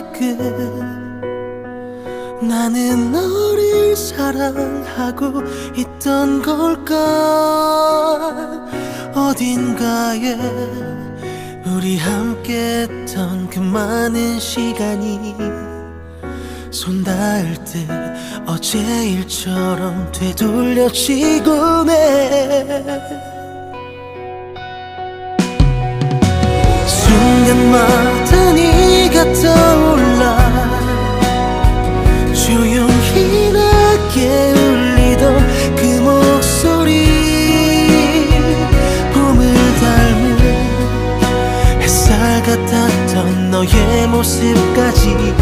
그 계절의 끝 나는 너를 사랑하고 있던 걸까? 어딘가에 우리 함께 했던 그 많은 시간이 손 닿을 때 어제 일처럼 되돌려지곤 해 순간마 같았던 너의 모습까지.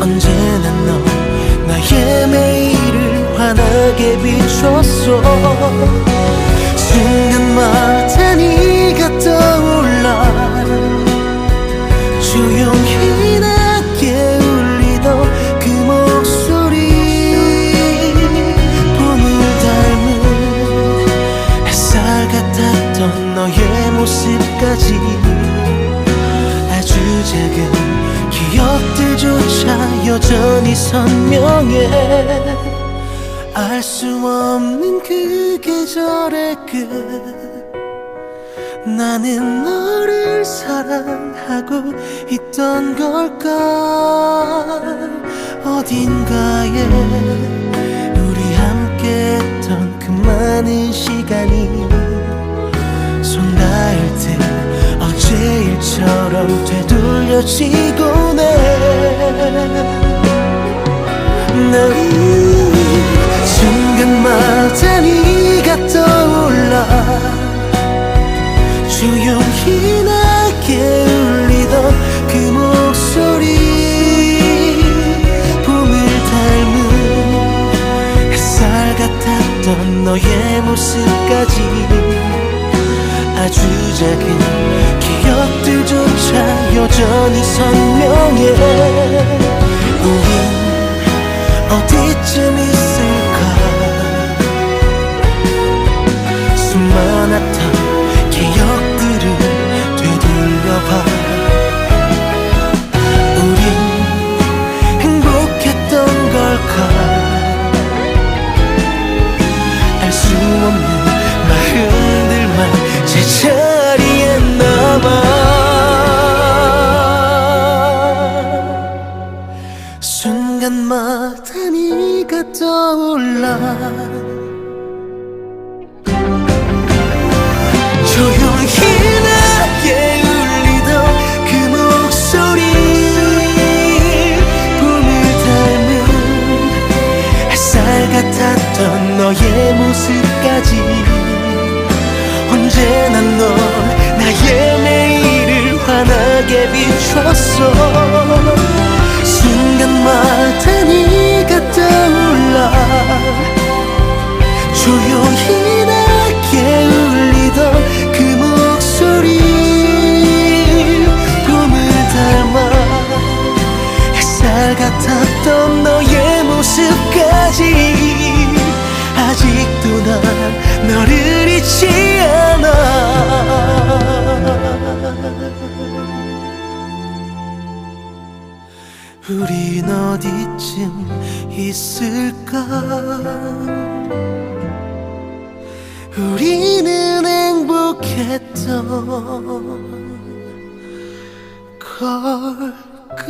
언제나 너 나의 매일을 환하게 비췄어. 순간마다 네가 떠올라. 조용히 낮 여전히 선명해. 알 수 없는 그 계절의 끝. 나는 너를 사랑하고 있던 걸까? 어딘가에 우리 함께 했던 그 많은 시간이 손 닿을 때 어제 일처럼 되돌려지곤 해 난 순간마다 네가 떠올라. 조용히 낮게 울리던 그 목소리. 봄을 닮은 햇살 같았던 너의 모습까지. 아주 작은 기억들조차 여전히 선명해 수많았던 기억들을 되돌려봐. 우린 행복했던 걸까? 알 수 없는 마음들만 제자리에 남아. 순간마다 네가 떠올라 너의 모습까지. 언제나 넌 나의 매일을 환하게 비췄어. 순간마다 네가 떠올라. 조용히 낮게 울리던 그 목소리. 봄을 닮아 햇살 같았던 너의 모습까지 너를 잊지 않아. 우린 어디쯤 있을까? 우리는 행복했던 걸까